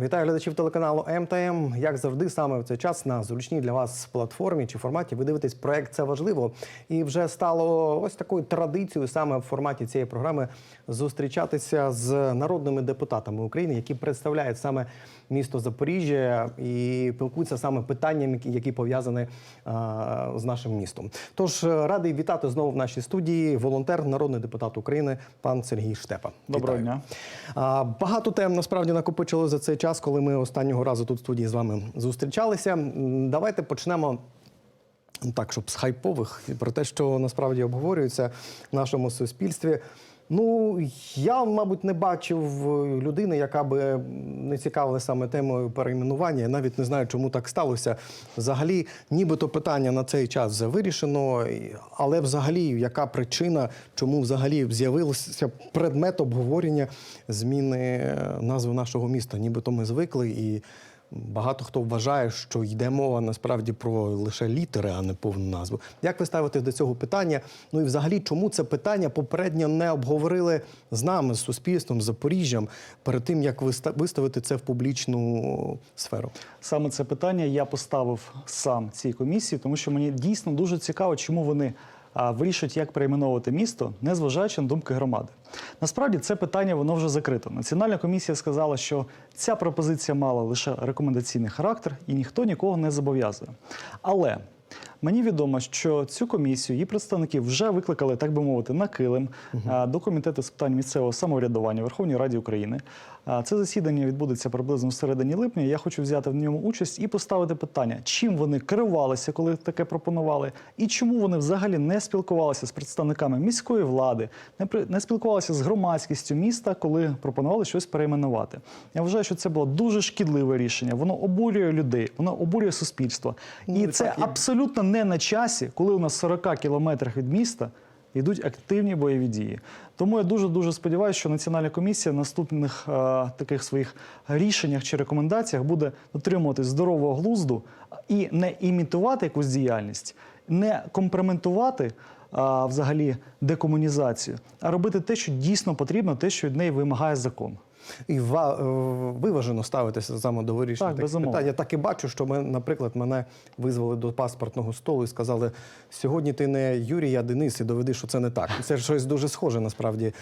Вітаю глядачів телеканалу МТМ. Як завжди, саме в цей час на зручній для вас платформі чи форматі ви дивитесь проект Це важливо. І вже стало ось такою традицією саме в форматі цієї програми зустрічатися з народними депутатами України, які представляють саме місто Запоріжжя і пілкуються саме питаннями, які- пов'язані а, з нашим містом. Тож е, радий вітати знову в нашій студії волонтер, народний депутат України, пан Сергій Штепа. Доброго Вітаю. дня. Багато тем насправді накопичили за цей час, коли ми останнього разу тут в студії з вами зустрічалися. Давайте почнемо. Так, щоб з хайпових про те, що насправді обговорюється в нашому суспільстві. Ну, я, мабуть, не бачив е, людини, яка би не цікавилася саме темою перейменування. Я навіть не знаю, чому так сталося. Взагалі, нібито питання на цей час вже вирішено, але взагалі, яка причина, чому взагалі з'явився предмет обговорення зміни е, назви нашого міста? Нібито ми звикли і. Багато хто вважає, що йде мова насправді про лише літери, а не повну назву. Як ви ставитесь до цього питання? Ну і взагалі, чому це питання попередньо не обговорили з нами, з суспільством, з Запоріжжям, перед тим як виставити це в публічну сферу? Саме це питання я поставив сам цій комісії, тому що мені дійсно дуже цікаво, чому вони вирішують, як перейменовувати місто, незважаючи на думки громади. Насправді це питання воно вже закрито. Національна комісія сказала, що ця пропозиція мала лише рекомендаційний характер і ніхто нікого не зобов'язує. Але Мені відомо, що цю комісію її представники вже викликали, так би мовити, на килим а, до комітету з питань місцевого самоврядування Верховної Ради України. Це засідання відбудеться приблизно в середині липня. Я хочу взяти в ньому участь і поставити питання, чим вони керувалися, коли таке пропонували, і чому вони взагалі не спілкувалися з представниками міської влади, не спілкувалися з громадськістю міста, коли пропонували щось перейменувати. Я вважаю, що це було дуже шкідливе рішення. Воно обурює людей, воно обурює суспільство. Ну, І і це так абсолютно не на часі, коли у нас 40 кілометрах від міста йдуть активні бойові дії. Тому я дуже дуже сподіваюся, що Національна комісія в наступних е, таких своїх рішеннях чи рекомендаціях буде дотримуватись здорового глузду і не імітувати якусь діяльність, не компрометувати. а, взагалі декомунізацію, а робити те, що дійсно потрібно, те, що від неї вимагає закон. І е, виважено ставитися саме до вирішення Так, таких питань. Я так і бачу, що ми, наприклад, мене визвали до паспортного столу і сказали: сьогодні ти не Юрій, а Денис, і доведи, що це не так. Це щось дуже схоже насправді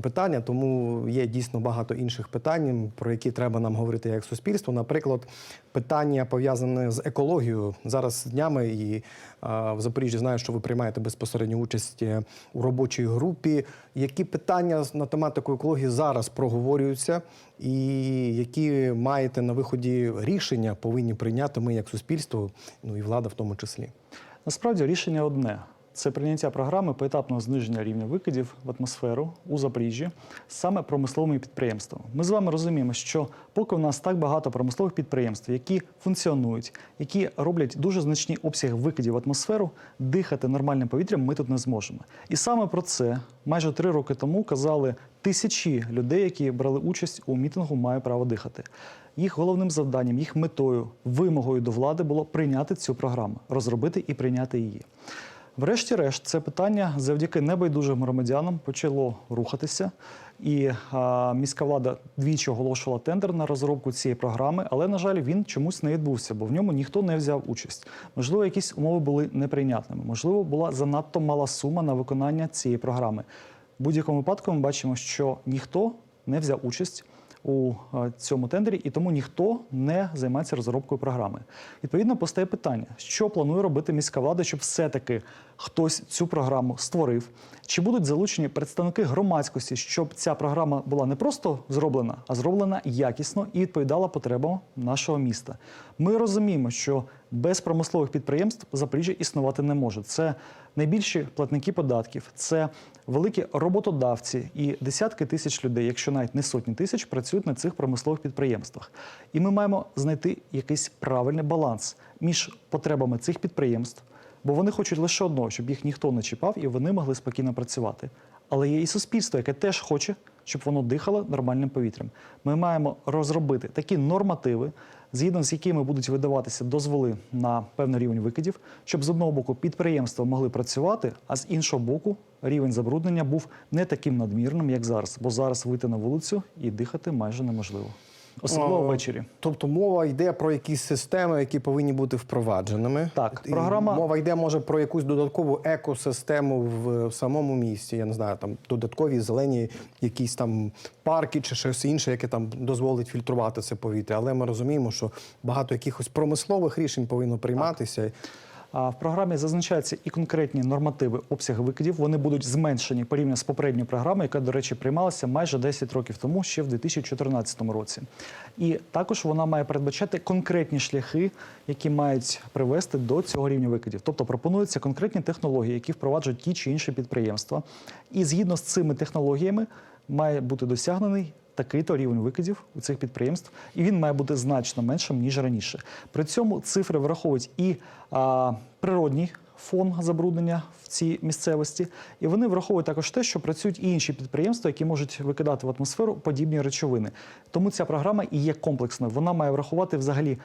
питання, тому є дійсно багато інших питань, про які треба нам говорити як суспільство. Наприклад, питання пов'язане з екологією зараз днями і а, в Запоріжжі знаю, що ви приймаєте безпосередню участь е, у робочій групі. Які питання на тематику екології зараз проговорюються, і які маєте на виході рішення повинні прийняти ми як суспільство, ну і влада в тому числі? Насправді рішення одне: це прийняття програми поетапного зниження рівня викидів в атмосферу у Запоріжжі саме промисловими підприємствами. Ми з вами розуміємо, що поки у нас так багато промислових підприємств, які функціонують, які роблять дуже значні обсяги викидів в атмосферу, дихати нормальним повітрям ми тут не зможемо. І саме про це майже три роки тому казали тисячі людей, які брали участь у мітингу Маю право дихати. Їх головним завданням, їх метою, вимогою до влади було прийняти цю програму, розробити і прийняти її. Врешті-решт, це питання завдяки небайдужим громадянам почало рухатися. І а, міська влада двічі оголошувала тендер на розробку цієї програми, але, на жаль, він чомусь не відбувся, бо в ньому ніхто не взяв участь. Можливо, якісь умови були неприйнятними, можливо, була занадто мала сума на виконання цієї програми. В будь-якому випадку ми бачимо, що ніхто не взяв участь у е, цьому тендері, і тому ніхто не займається розробкою програми. Відповідно, постає питання, що планує робити міська влада, щоб все-таки хтось цю програму створив. Чи будуть залучені представники громадськості, щоб ця програма була не просто зроблена, а зроблена якісно і відповідала потребам нашого міста? Ми розуміємо, що без промислових підприємств Запоріжжя існувати не може. Це найбільші платники податків, це великі роботодавці і десятки тисяч людей, якщо навіть не сотні тисяч, працюють на цих промислових підприємствах. І ми маємо знайти якийсь правильний баланс між потребами цих підприємств, бо вони хочуть лише одного, щоб їх ніхто не чіпав і вони могли спокійно працювати. Але є і суспільство, яке теж хоче, щоб воно дихало нормальним повітрям. Ми маємо розробити такі нормативи, згідно з якими будуть видаватися дозволи на певний рівень викидів, щоб з одного боку підприємства могли працювати, а з іншого боку рівень забруднення був не таким надмірним, як зараз, бо зараз вийти на вулицю і дихати майже неможливо. Особливо О, ввечері. Тобто мова йде про якісь системи, які повинні бути впровадженими. Так, І програма- мова йде може про якусь додаткову екосистему в, в самому місті. Я не знаю, там додаткові зелені якісь там парки чи щось інше, яке там дозволить фільтрувати це повітря. Але ми розуміємо, що багато якихось промислових рішень повинно прийматися. А в програмі зазначаються і конкретні нормативи обсяги викидів. Вони будуть зменшені порівняно з попередньою програмою, яка, до речі, приймалася майже 10 років тому, ще в 2014 році. І також вона має передбачати конкретні шляхи, які мають привести до цього рівня викидів. Тобто пропонуються конкретні технології, які впроваджують ті чи інші підприємства. І згідно з цими технологіями має бути досягнений такий-то рівень викидів у цих підприємств, і він має бути значно меншим ніж раніше. При цьому цифри враховують і а, природній фон забруднення в цій місцевості, і вони враховують також те, що працюють і інші підприємства, які можуть викидати в атмосферу подібні речовини. Тому ця програма і є комплексною. Вона має врахувати взагалі.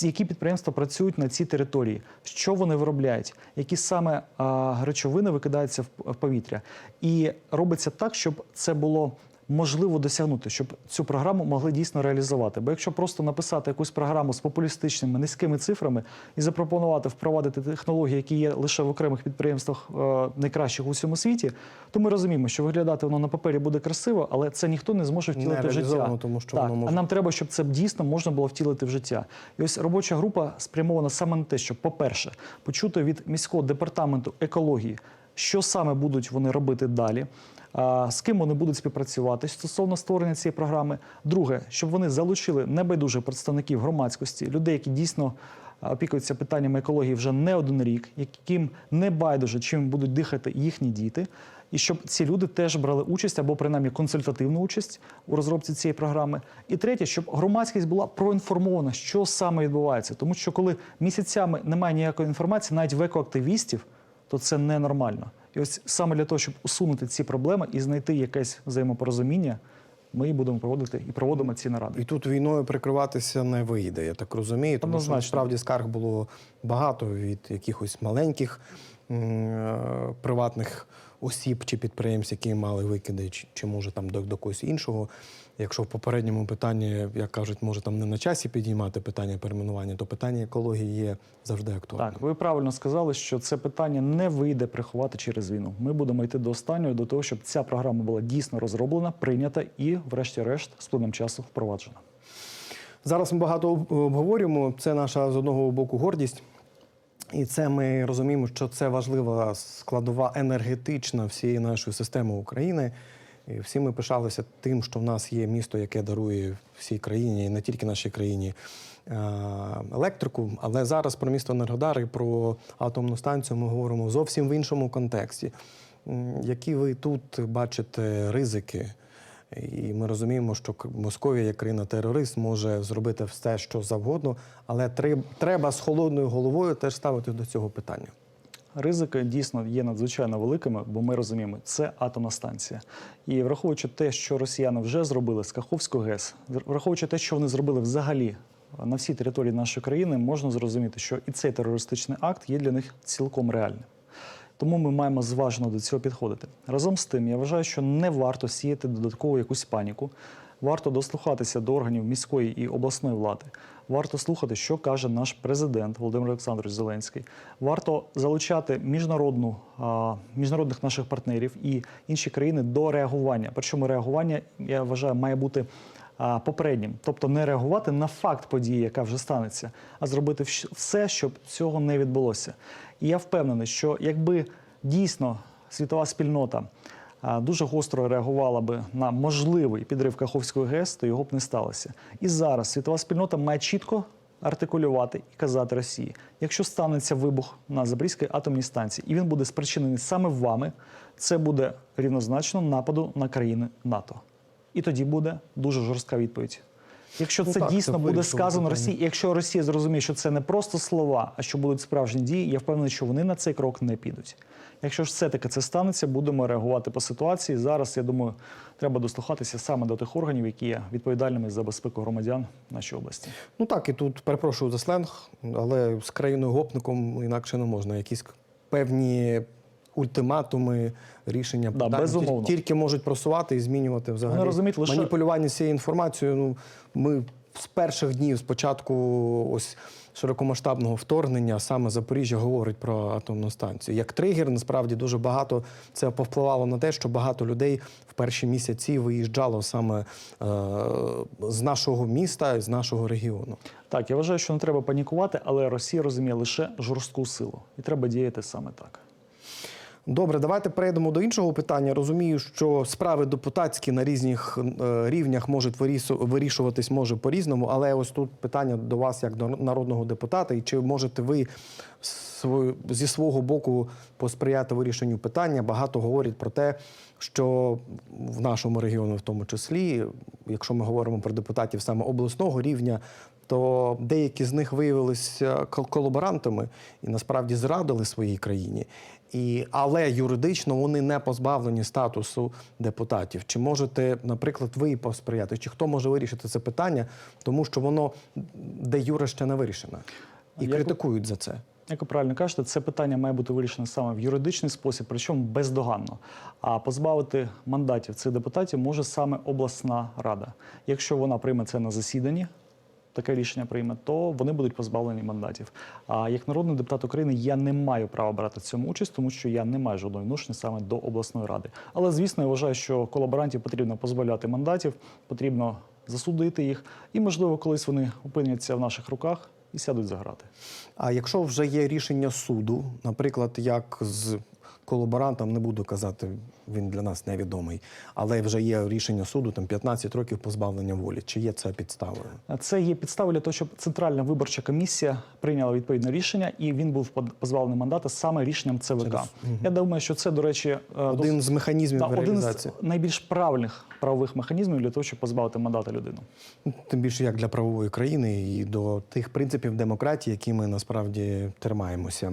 Які підприємства працюють на цій території, що вони виробляють, які саме а, речовини викидаються в повітря, і робиться так, щоб це було можливо досягнути, щоб цю програму могли дійсно реалізувати. Бо якщо просто написати якусь програму з популістичними низькими цифрами і запропонувати впровадити технології, які є лише в окремих підприємствах е, найкращих у всьому світі, то ми розуміємо, що виглядати воно на папері буде красиво, але це ніхто не зможе втілити Не в життя. тому що так, воно може- а нам треба, щоб це дійсно можна було втілити в життя. І ось робоча група спрямована саме на те, щоб, по-перше, почути від міського департаменту екології, що саме будуть вони робити далі. З ким вони будуть співпрацювати стосовно створення цієї програми. Друге, щоб вони залучили небайдужих представників громадськості, людей, які дійсно опікуються питаннями екології вже не один рік, яким не байдуже, чим будуть дихати їхні діти, і щоб ці люди теж брали участь або принаймні консультативну участь у розробці цієї програми. І третє, щоб громадськість була проінформована, що саме відбувається. Тому що коли місяцями немає ніякої інформації, навіть в екоактивістів, то це ненормально. І ось саме для того, щоб усунути ці проблеми і знайти якесь взаємопорозуміння, ми будемо проводити і проводимо ці наради. І тут війною прикриватися не вийде, я так розумію. Тому що справді скарг було багато від якихось маленьких м, е, приватних осіб чи підприємств, які мали викиди, чи, чи може там до, до когось іншого. Якщо в попередньому питанні, як кажуть, може там не на часі підіймати питання перейменування, то питання екології є завжди актуальним. Так, ви правильно сказали, що це питання не вийде приховати через війну. Ми будемо йти до останнього, до того, щоб ця програма була дійсно розроблена, прийнята і, врешті-решт, з плином часу впроваджена. Зараз ми багато обговорюємо. Це наша з одного боку гордість. І це ми розуміємо, що це важлива складова енергетична всієї нашої системи України. І всі ми пишалися тим, що в нас є місто, яке дарує всій країні, і не тільки нашій країні, е, електрику. Але зараз про місто Енергодар і про атомну станцію ми говоримо зовсім в іншому контексті. Які ви тут бачите ризики? І ми розуміємо, що Московія, як країна-терорист, може зробити все, що завгодно, але треб- треба з холодною головою теж ставити до цього питання. Ризики дійсно є надзвичайно великими, бо ми розуміємо, це атомна станція. І враховуючи те, що росіяни вже зробили з Каховського ГЕС, враховуючи те, що вони зробили взагалі на всій території нашої країни, можна зрозуміти, що і цей терористичний акт є для них цілком реальним. Тому ми маємо зважено до цього підходити. Разом з тим, я вважаю, що не варто сіяти додаткову якусь паніку. Варто дослухатися до органів міської і обласної влади. Варто слухати, що каже наш президент Володимир Олександрович Зеленський. Варто залучати міжнародну, міжнародних наших партнерів і інші країни до реагування. Причому реагування, я вважаю, має бути попереднім, тобто не реагувати на факт події, яка вже станеться, а зробити все, щоб цього не відбулося. І я впевнений, що якби дійсно світова спільнота дуже гостро реагувала би на можливий підрив Каховської ГЕС, то його б не сталося. І зараз світова спільнота має чітко артикулювати і казати Росії, якщо станеться вибух на Запорізькій атомній станції, і він буде спричинений саме вами, це буде рівнозначно нападу на країни НАТО. І тоді буде дуже жорстка відповідь. Якщо Ну це так, дійсно це буде сказано. Росії, якщо Росія зрозуміє, що це не просто слова, а що будуть справжні дії, я впевнений, що вони на цей крок не підуть. Якщо ж все-таки це станеться, будемо реагувати по ситуації. Зараз я думаю, треба дослухатися саме до тих органів, які є відповідальними за безпеку громадян в нашій області. Ну так, і тут перепрошую за сленг, але з країною гопником інакше не можна. Якісь певні ультиматуми, рішення Да, безумовно. тільки можуть просувати і змінювати взагалі. Розуміють лише- маніпулювання цією інформацією. Ну ми з перших днів, з початку ось широкомасштабного вторгнення, саме Запоріжжя говорить про атомну станцію. Як тригер, насправді дуже багато це повпливало на те, що багато людей в перші місяці виїжджало саме е, з нашого міста, з нашого регіону. Так, я вважаю, що не треба панікувати, але Росія розуміє лише жорстку силу, і треба діяти саме так. Добре, давайте перейдемо до іншого питання. Розумію, що справи депутатські на різних е, рівнях можуть вирішуватись може по-різному, але ось тут питання до вас як до народного депутата. І чи можете ви зі свого боку посприяти вирішенню питання? Багато говорять про те, що в нашому регіоні, в тому числі, якщо ми говоримо про депутатів саме обласного рівня, то деякі з них виявилися колаборантами і насправді зрадили своїй країні. І, але юридично вони не позбавлені статусу депутатів. Чи можете, наприклад, ви посприяти? Чи хто може вирішити це питання, тому що воно де юре ще не вирішено? І Як ви- критикують за це. Як ви правильно кажете, це питання має бути вирішено саме в юридичний спосіб, причому бездоганно. А позбавити мандатів цих депутатів може саме обласна рада. Якщо вона прийме це на засіданні, таке рішення прийме, то вони будуть позбавлені мандатів. А як народний депутат України я не маю права брати в цьому участь, тому що я не маю жодної відношення саме до обласної ради. Але звісно, я вважаю, що колаборантів потрібно позбавляти мандатів, потрібно засудити їх, і можливо, колись вони опиняться в наших руках і сядуть за грати. А якщо вже є рішення суду, наприклад, як з колаборантом, не буду казати, він для нас невідомий, але вже є рішення суду, там 15 років позбавлення волі. Чи є це підставою? Це є підставою для того, щоб Центральна виборча комісія прийняла відповідне рішення, і він був позбавлений мандата саме рішенням ЦВК. Через- Я думаю, що це, до речі, е, Один дос- з механізмів да, один з найбільш правильних правових механізмів для того, щоб позбавити мандата людину. Тим більше як для правової країни і до тих принципів демократії, які ми насправді тримаємося.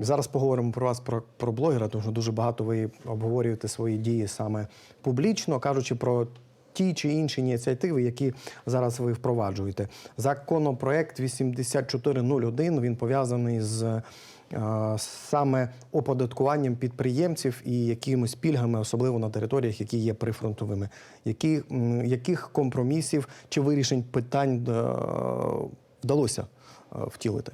Зараз поговоримо про вас про, про блогера, тому що дуже багато ви обговорюєте свої дії саме публічно, кажучи про ті чи інші ініціативи, які зараз ви впроваджуєте. Законопроект 8401 він пов'язаний з. е, Саме оподаткуванням підприємців і якимись пільгами, особливо на територіях, які є прифронтовими, які, яких компромісів чи вирішень питань е, вдалося е, втілити?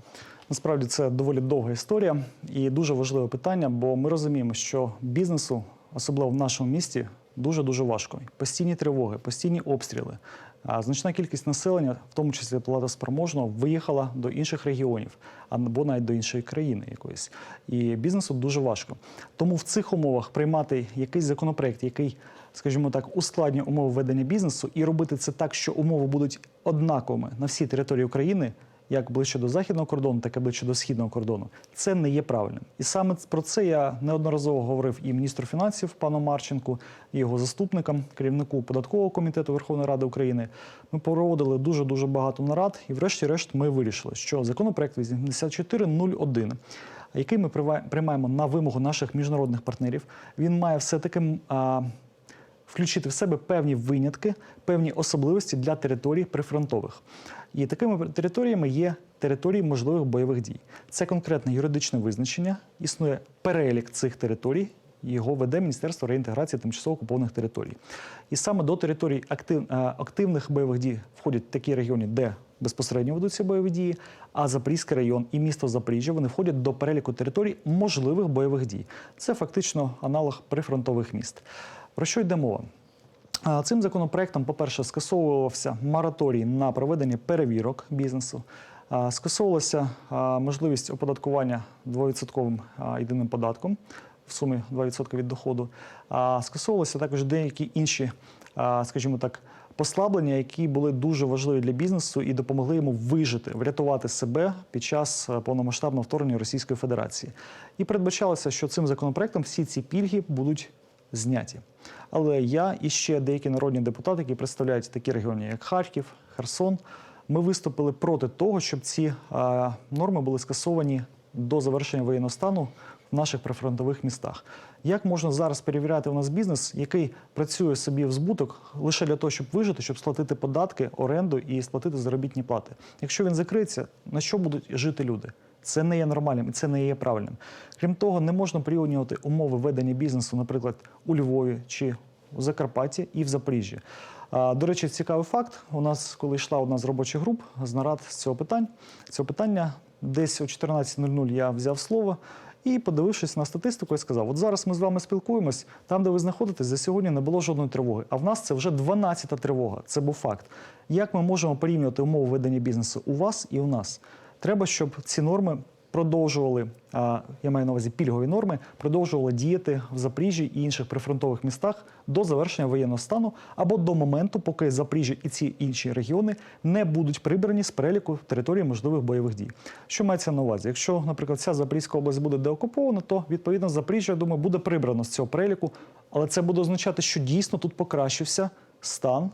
Насправді це доволі довга історія і дуже важливе питання, бо ми розуміємо, що бізнесу, особливо в нашому місті, дуже дуже важко. Постійні тривоги, постійні обстріли. Значна кількість населення, в тому числі платоспроможного, виїхала до інших регіонів або навіть до іншої країни якоїсь. І бізнесу дуже важко. Тому в цих умовах приймати якийсь законопроект, який, скажімо так, ускладнює умови ведення бізнесу, і робити це так, що умови будуть однаковими на всій території України як ближче до західного кордону, так і ближче до східного кордону. Це не є правильним. І саме про це я неодноразово говорив і міністру фінансів пану Марченку, і його заступникам, керівнику податкового комітету Верховної Ради України. Ми проводили дуже дуже багато нарад, і, врешті-решт, ми вирішили, що законопроект 8401, який ми приймаємо на вимогу наших міжнародних партнерів, він має все таки. Включити в себе певні винятки, певні особливості для територій прифронтових. І такими територіями є території можливих бойових дій. Це конкретне юридичне визначення, існує перелік цих територій. Його веде Міністерство реінтеграції тимчасово окупованих територій. І саме до територій актив, е, активних бойових дій входять такі регіони, де безпосередньо ведуться бойові дії, а Запорізький район і місто Запоріжжя вони входять до переліку територій можливих бойових дій. Це фактично аналог прифронтових міст. Про що йде мова? Цим законопроектом, по-перше, скасовувався мораторій на проведення перевірок бізнесу. Скасовувалася можливість оподаткування 2% єдиним податком в сумі 2% від доходу. Скасовувалися також деякі інші, скажімо так, послаблення, які були дуже важливі для бізнесу і допомогли йому вижити, врятувати себе під час е, повномасштабного вторгнення Російської Федерації. І передбачалося, що цим законопроектом всі ці пільги будуть зняті. Але я і ще деякі народні депутати, які представляють такі регіони, як Харків, Херсон, ми виступили проти того, щоб ці а, норми були скасовані до завершення воєнного стану в наших прифронтових містах. Як можна зараз перевіряти у нас бізнес, який працює собі в збуток лише для того, щоб вижити, щоб сплатити податки, оренду і сплатити заробітні плати? Якщо він закриється, на що будуть жити люди? Це не є нормальним і це не є правильним. Крім того, не можна порівнювати умови ведення бізнесу, наприклад, у Львові чи у Закарпатті і в Запоріжжі. До речі, цікавий факт. У нас, коли йшла одна з робочих груп з нарад з цього питань, цього питання, десь о 14.00 я взяв слово і, подивившись на статистику, я сказав: от зараз ми з вами спілкуємось, там, де ви знаходитесь, за сьогодні не було жодної тривоги. А в нас це вже 12-та тривога. Це був факт. Як ми можемо порівнювати умови ведення бізнесу у вас і у нас? Треба, щоб ці норми продовжували, я маю на увазі пільгові норми, продовжували діяти в Запоріжжі і інших прифронтових містах до завершення воєнного стану або до моменту, поки Запоріжжя і ці інші регіони не будуть прибрані з переліку території можливих бойових дій. Що мається на увазі? Якщо, наприклад, вся Запорізька область буде деокупована, то відповідно Запоріжжя, думаю, буде прибрано з цього переліку, але це буде означати, що дійсно тут покращився стан.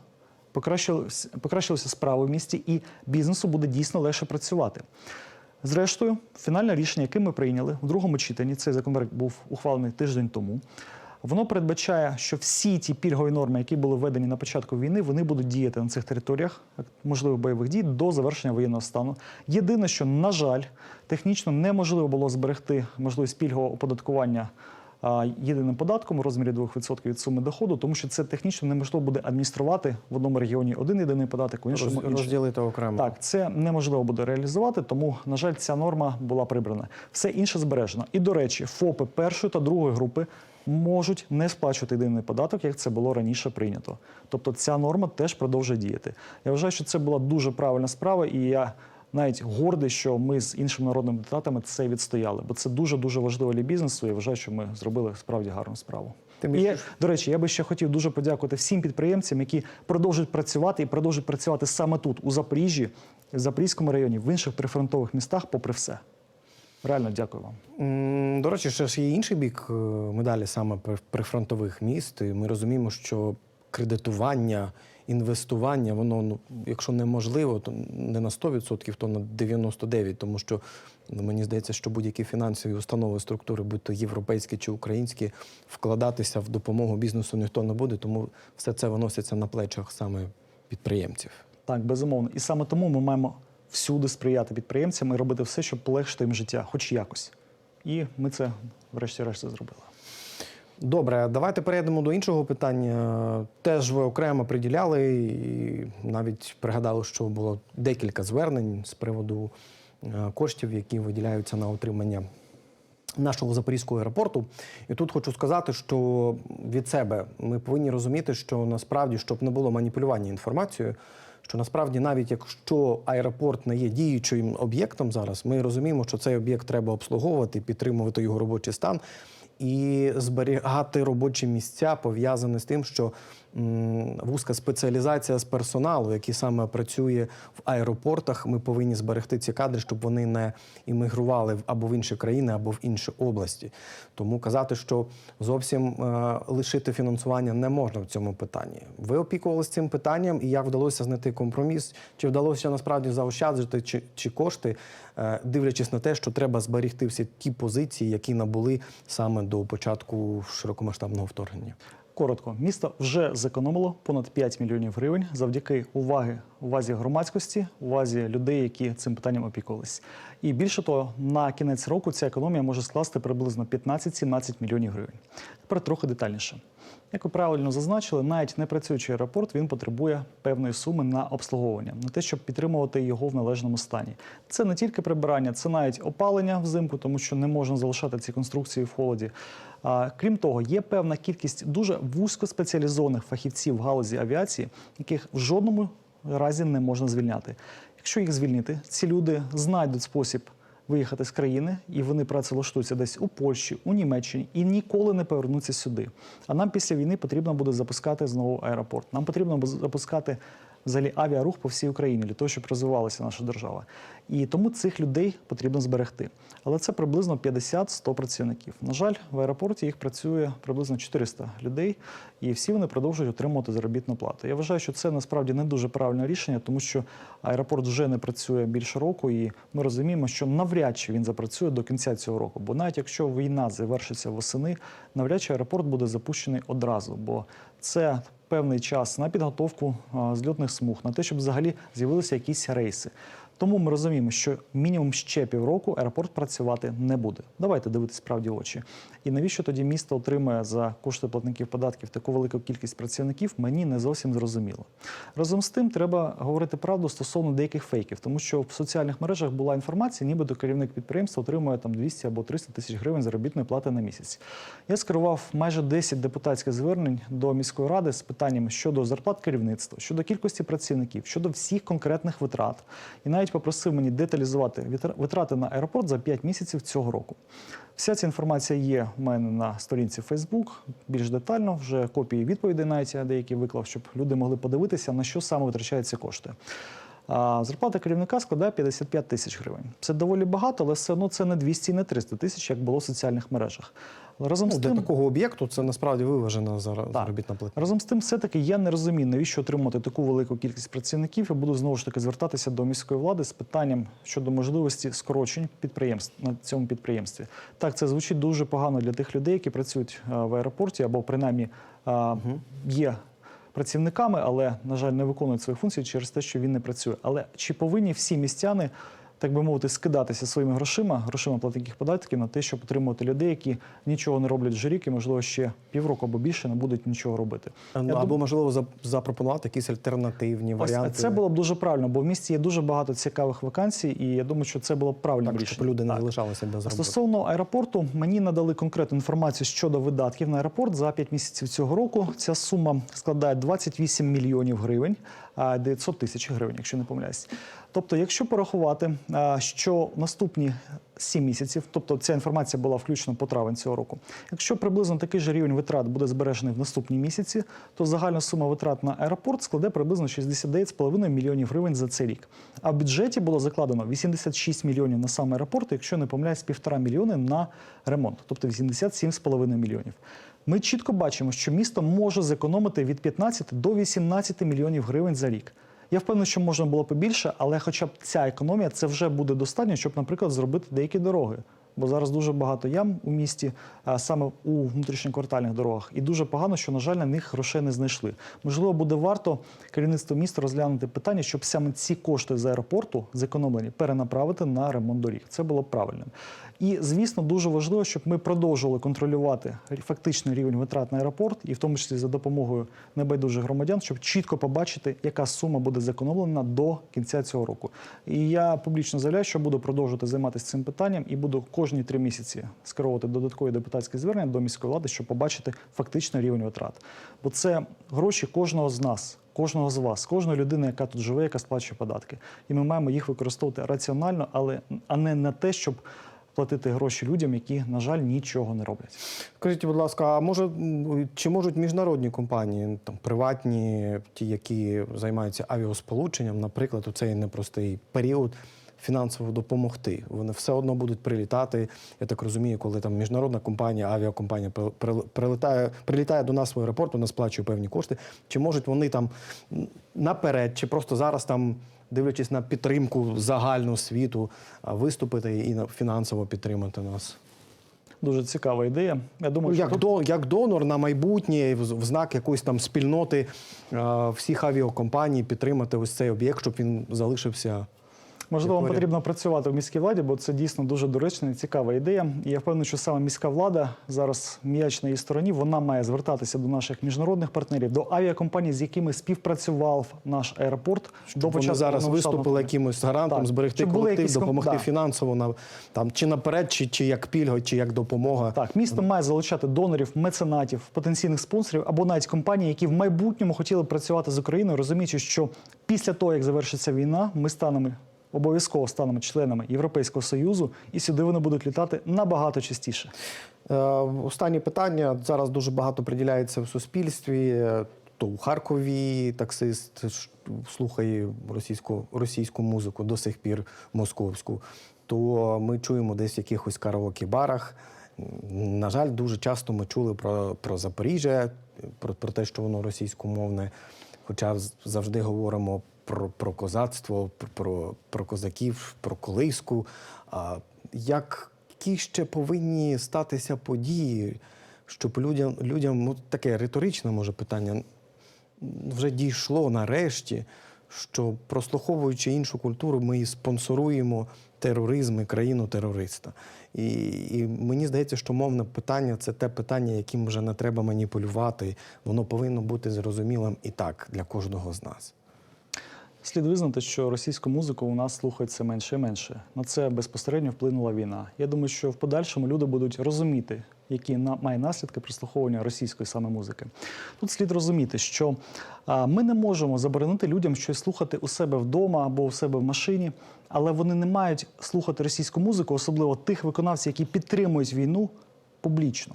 Покращилися, справи в місті, і бізнесу буде дійсно легше працювати. Зрештою, фінальне рішення, яке ми прийняли в другому читанні, цей законопроект був ухвалений тиждень тому. Воно передбачає, що всі ті пільгові норми, які були введені на початку війни, вони будуть діяти на цих територіях можливих бойових дій до завершення воєнного стану. Єдине, що, на жаль, технічно неможливо було зберегти можливість пільгового оподаткування єдиним податком у розмірі 2% від суми доходу, тому що це технічно неможливо буде адмініструвати в одному регіоні один єдиний податок, у іншому Роз- розділити окремо. Так, це неможливо буде реалізувати, тому, на жаль, ця норма була прибрана. Все інше збережено. І, до речі, ФОПи першої та другої групи можуть не сплачувати єдиний податок, як це було раніше прийнято. Тобто ця норма теж продовжує діяти. Я вважаю, що це була дуже правильна справа, і я навіть гордий, що ми з іншими народними депутатами це відстояли, бо це дуже дуже важливо для бізнесу. і Я вважаю, що ми зробили справді гарну справу. Тим І до речі, я би ще хотів дуже подякувати всім підприємцям, які продовжують працювати і продовжують працювати саме тут, у Запоріжжі, в Запорізькому районі, в інших прифронтових містах, попри все. Реально дякую вам. До речі, ще ж є інший бік е, медалі саме при- прифронтових міст. І ми розуміємо, що кредитування, інвестування, воно, ну, якщо неможливо, то не на 100%, то на 99%, тому що ну, мені здається, що будь-які фінансові установи, структури, будь то європейські чи українські, вкладатися в допомогу бізнесу ніхто не буде, тому все це виноситься на плечах саме підприємців. Так, безумовно. І саме тому ми маємо всюди сприяти підприємцям і робити все, щоб полегшити їм життя, хоч якось. І ми це, врешті-решт, зробили. Добре, давайте перейдемо до іншого питання. Теж ви окремо приділяли і навіть пригадали, що було декілька звернень з приводу е, коштів, які виділяються на отримання нашого запорізького аеропорту. І тут хочу сказати, що від себе ми повинні розуміти, що насправді, щоб не було маніпулювання інформацією, що насправді, навіть якщо аеропорт не є діючим об'єктом зараз, ми розуміємо, що цей об'єкт треба обслуговувати, підтримувати його робочий стан і зберігати робочі місця пов'язане з тим, що вузька спеціалізація з персоналу, який саме працює в аеропортах, ми повинні зберегти ці кадри, щоб вони не іммігрували або в інші країни, або в інші області. Тому казати, що зовсім е, лишити фінансування не можна в цьому питанні. Ви опікувалися цим питанням, і як вдалося знайти компроміс? Чи вдалося насправді заощаджити чи, чи кошти, е, дивлячись на те, що треба зберегти всі ті позиції, які набули саме до початку широкомасштабного вторгнення? Коротко, місто вже зекономило понад 5 мільйонів гривень завдяки уваги, увазі громадськості, увазі людей, які цим питанням опікувались. І більше того, на кінець року ця економія може скласти приблизно 15-17 мільйонів гривень. Тепер трохи детальніше. Як ви правильно зазначили, навіть не працюючий аеропорт він потребує певної суми на обслуговування, на те, щоб підтримувати його в належному стані. Це не тільки прибирання, це навіть опалення взимку, тому що не можна залишати ці конструкції в холоді. А, крім того, є певна кількість дуже вузькоспеціалізованих фахівців в галузі авіації, яких в жодному разі не можна звільняти. Якщо їх звільнити, ці люди знайдуть спосіб виїхати з країни, і вони працевлаштуються десь у Польщі, у Німеччині і ніколи не повернуться сюди. А нам після війни потрібно буде запускати знову аеропорт. Нам потрібно буде запускати взагалі авіарух по всій Україні для того, щоб розвивалася наша держава. І тому цих людей потрібно зберегти. Але це приблизно 50-100 працівників. На жаль, в аеропорті їх працює приблизно 400 людей, і всі вони продовжують отримувати заробітну плату. Я вважаю, що це насправді не дуже правильне рішення, тому що аеропорт вже не працює більше року, і ми розуміємо, що навряд чи він запрацює до кінця цього року. Бо навіть якщо війна завершиться восени, навряд чи аеропорт буде запущений одразу, бо це певний час на підготовку зльотних смуг, на те, щоб взагалі з'явилися якісь рейси. Тому ми розуміємо, що мінімум ще півроку аеропорт працювати не буде. Давайте дивитись правді очі. І навіщо тоді місто отримує за кошти платників податків таку велику кількість працівників, мені не зовсім зрозуміло. Разом з тим, треба говорити правду стосовно деяких фейків, тому що в соціальних мережах була інформація, нібито керівник підприємства отримує там 200 або 300 тисяч гривень заробітної плати на місяць. Я скерував майже 10 депутатських звернень до міської ради з питаннями щодо зарплат керівництва, щодо кількості працівників, щодо всіх конкретних витрат. І навіть попросив мені деталізувати витрати на аеропорт за 5 місяців цього року. Вся ця інформація є у мене на сторінці Facebook, більш детально, вже копії відповідей навіть я деякі виклав, щоб люди могли подивитися, на що саме витрачаються кошти. А зарплата керівника складає 55 тисяч гривень. Це доволі багато, але все одно це не 200 і не 300 тисяч, як було в соціальних мережах. Разом Ну, з для такого об'єкту це насправді виважена заробітна плата. Разом з тим, все-таки я не розумію, навіщо отримувати таку велику кількість працівників. Я буду знову ж таки звертатися до міської влади з питанням щодо можливості скорочень підприємств на цьому підприємстві. Так, це звучить дуже погано для тих людей, які працюють е, в аеропорті або принаймні е, є. Працівниками, але на жаль, не виконують свої функції через те, що він не працює. Але чи повинні всі містяни, так би мовити, скидатися своїми грошима, грошима платників податків на те, щоб отримувати людей, які нічого не роблять вже рік і, можливо, ще півроку або більше не будуть нічого робити. Ну, Я або, можливо, запропонувати якісь альтернативні Ось варіанти. це було б дуже правильно, бо в місті є дуже багато цікавих вакансій, і я думаю, що це було б правильним так, щоб люди не залишалися без роботи. Стосовно аеропорту, мені надали конкретну інформацію щодо видатків на аеропорт за 5 місяців цього року. Ця сума складає 28 мільйонів гривень, 900 тисяч гривень, якщо не помиляюсь. Тобто, якщо порахувати, що наступні 7 місяців, тобто ця інформація була включена по травень цього року. Якщо приблизно такий же рівень витрат буде збережений в наступні місяці, то загальна сума витрат на аеропорт складе приблизно 69,5 мільйонів гривень за цей рік. А в бюджеті було закладено 86 мільйонів на сам аеропорт, якщо не помиляюсь, півтора мільйони на ремонт, тобто 87,5 мільйонів. Ми чітко бачимо, що місто може зекономити від 15 до 18 мільйонів гривень за рік. Я впевнений, що можна було побільше, але хоча б ця економія це вже буде достатньо, щоб, наприклад, зробити деякі дороги. Бо зараз дуже багато ям у місті, саме у внутрішньоквартальних дорогах, і дуже погано, що, на жаль, на них грошей не знайшли. Можливо, буде варто керівництво міста розглянути питання, щоб саме ці кошти з аеропорту зекономлені перенаправити на ремонт доріг. Це було б правильним. І звісно, дуже важливо, щоб ми продовжували контролювати фактичний рівень витрат на аеропорт, і в тому числі за допомогою небайдужих громадян, щоб чітко побачити, яка сума буде зекономлена до кінця цього року. І я публічно заявляю, що буду продовжувати займатися цим питанням і буду кожні три місяці скеровувати додаткові депутатські звернення до міської влади, щоб побачити фактичний рівень витрат. Бо це гроші кожного з нас. Кожного з вас, кожної людини, яка тут живе, яка сплачує податки, і ми маємо їх використовувати раціонально, але а не на те, щоб платити гроші людям, які, на жаль, нічого не роблять. Скажіть, будь ласка, а може чи можуть міжнародні компанії, там приватні, ті, які займаються авіасполученням, наприклад, у цей непростий період фінансово допомогти? Вони все одно будуть прилітати. Я так розумію, коли там міжнародна компанія, авіакомпанія при- при- прилітає, прилітає до нас в аеропорт, вона сплачує певні кошти. Чи можуть вони там наперед, чи просто зараз там. Дивлячись на підтримку загальну світу, виступити і фінансово підтримати нас. Дуже цікава ідея. Я думаю, як що як, тут- до, як донор на майбутнє, в, в знак якоїсь там спільноти всіх авіакомпаній підтримати ось цей об'єкт, щоб він залишився. Можливо, вам потрібно працювати в міській владі, бо це дійсно дуже доречна і цікава ідея. І я впевнений, що саме міська влада зараз м'яч на її стороні. Вона має звертатися до наших міжнародних партнерів, до авіакомпаній, з якими співпрацював наш аеропорт. до Вони зараз виступили якимось гарантом, Так. зберегти Щоб колектив, якісь допомогти да. фінансово на там чи наперед, чи, чи як пільга, чи як допомога. Так, місто має залучати донорів, меценатів, потенційних спонсорів або навіть компаній, які в майбутньому хотіли працювати з Україною, розуміючи, що після того, як завершиться війна, ми станемо обов'язково станемо членами Європейського союзу, і сюди вони будуть літати набагато частіше. Е, останнє питання зараз дуже багато приділяється в суспільстві. Е, То у Харкові таксист слухає російську, російську музику до сих пір московську. То ми чуємо десь в якихось караоке-барах. На жаль, дуже часто ми чули про, про Запоріжжя, про, про те, що воно російськомовне. Хоча завжди говоримо про, про козацтво, про, про, козаків, про колиску. А які ще повинні статися події, щоб людям, людям ну, таке риторичне може питання, вже дійшло нарешті, що прослуховуючи іншу культуру, ми і спонсоруємо тероризм і країну терориста. І, і мені здається, що мовне питання це те питання, яким вже не треба маніпулювати. Воно повинно бути зрозумілим і так для кожного з нас. Слід визнати, що російську музику у нас слухають все менше і менше. На це безпосередньо вплинула війна. Я думаю, що в подальшому люди будуть розуміти, які має наслідки прослуховування російської саме музики. Тут слід розуміти, що ми не можемо заборонити людям щось слухати у себе вдома або у себе в машині, але вони не мають слухати російську музику, особливо тих виконавців, які підтримують війну публічно.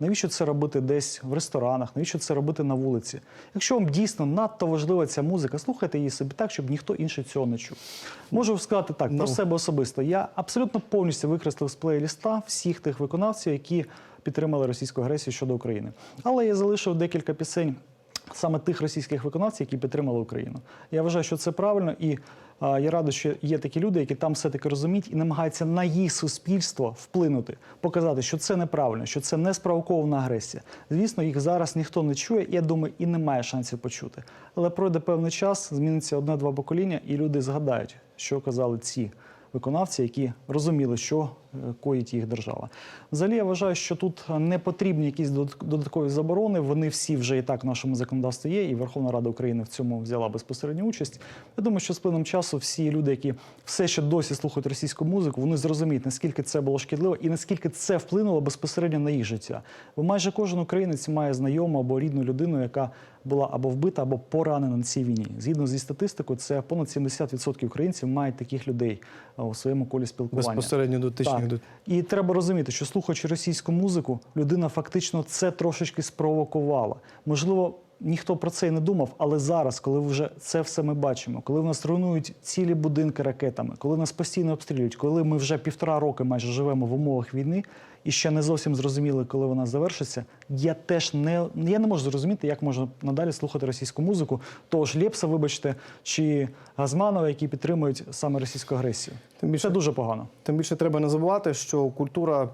Навіщо це робити десь в ресторанах? Навіщо це робити на вулиці? Якщо вам дійсно надто важлива ця музика, слухайте її собі так, щоб ніхто інший цього не чув. Можу сказати так, Ну. про себе особисто. Я абсолютно повністю викреслив з плейліста всіх тих виконавців, які підтримали російську агресію щодо України. Але я залишив декілька пісень саме тих російських виконавців, які підтримали Україну. Я вважаю, що це правильно, і я радий, що є такі люди, які там все-таки розуміють і намагаються на їх суспільство вплинути, показати, що це неправильно, що це не спровокована агресія. Звісно, їх зараз ніхто не чує, я думаю, і не має шансів почути. Але пройде певний час, зміниться одне-два покоління, і люди згадають, що казали ці виконавці, які розуміли, що коїть їх держава. Взагалі, я вважаю, що тут не потрібні якісь додат- додаткові заборони. Вони всі вже і так в нашому законодавстві є, і Верховна Рада України в цьому взяла безпосередню участь. Я думаю, що з плином часу всі люди, які все ще досі слухають російську музику, вони зрозуміють, наскільки це було шкідливо і наскільки це вплинуло безпосередньо на їх життя. Бо майже кожен українець має знайому або рідну людину, яка була або вбита, або поранена на цій війні. Згідно зі статистикою, це понад 70% українців мають таких людей у своєму колі спілкування. Безпосередньо дотичних Так. І треба розуміти, що слухаючи російську музику, людина фактично це трошечки спровокувала. Можливо, ніхто про це і не думав, але зараз, коли вже це все ми бачимо, коли в нас руйнують цілі будинки ракетами, коли нас постійно обстрілюють, коли ми вже півтора роки майже живемо в умовах війни. І ще не зовсім зрозуміли, коли вона завершиться. Я теж не я не можу зрозуміти, як можна надалі слухати російську музику, того ж Лєпса, вибачте, чи Газманова, які підтримують саме російську агресію. Тим більше- Це дуже погано. Тим більше треба не забувати, що культура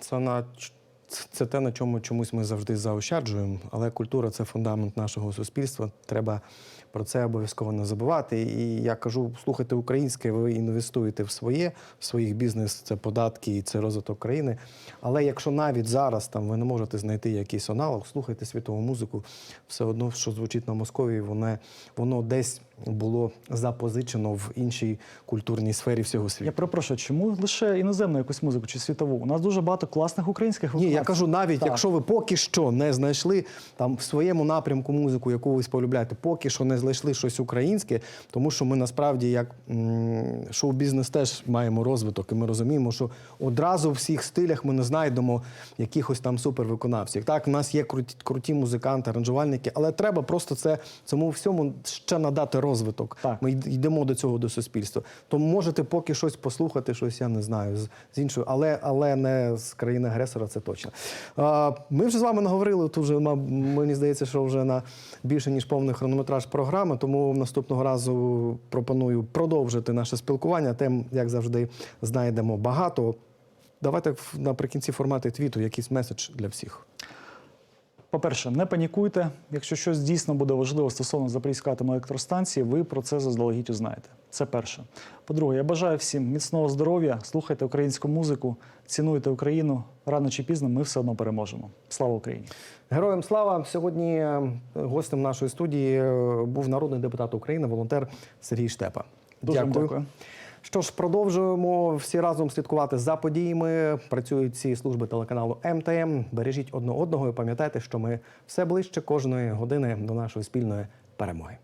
це на це те, на чому чомусь ми завжди заощаджуємо. Але культура це фундамент нашого суспільства. Треба про це обов'язково не забувати. І я кажу, слухайте українське, ви інвестуєте в своє, в своїх бізнес, це податки і це розвиток країни. Але якщо навіть зараз там ви не можете знайти якийсь аналог, слухайте світову музику, все одно, що звучить на Московії, воно, воно десь було запозичено в іншій культурній сфері всього світу. Я перепрошую, чому лише іноземну якусь музику чи світову? У нас дуже багато класних українських Ні, я кажу, навіть Так. якщо ви поки що не знайшли там в своєму напрямку музику, яку ви полюбляєте, поки що не знайшли щось українське, тому що ми насправді, як шоу-бізнес, теж маємо розвиток, і ми розуміємо, що одразу в всіх стилях ми не знайдемо якихось там супервиконавців. Так, в нас є круті, круті музиканти, аранжувальники, але треба просто це цьому всьому ще надати розвиток. Так. Ми йдемо до цього до суспільства. То можете поки щось послухати, щось я не знаю, з, з іншої, але, але не з країни агресора, це точно. А, ми вже з вами наговорили. Тут вже мені здається, що вже на більше ніж повний хронометраж програми. Тому наступного разу пропоную продовжити наше спілкування. Тем, як завжди, знайдемо багато. Давайте наприкінці формати твіту якийсь меседж для всіх. По-перше, не панікуйте. Якщо щось дійсно буде важливо стосовно Запорізької атомної електростанції, ви про це заздалегідь узнаєте. Це перше. По-друге, я бажаю всім міцного здоров'я, слухайте українську музику, цінуйте Україну. Рано чи пізно ми все одно переможемо. Слава Україні! Героям слава! Сьогодні е, гостем нашої студії е, був народний депутат України, волонтер Сергій Штепа. Дуже вам дякую. Що ж, продовжуємо всі разом слідкувати за подіями. Працюють ці служби телеканалу МТМ. Бережіть одне одного і пам'ятайте, що ми все ближче кожної години до нашої спільної перемоги.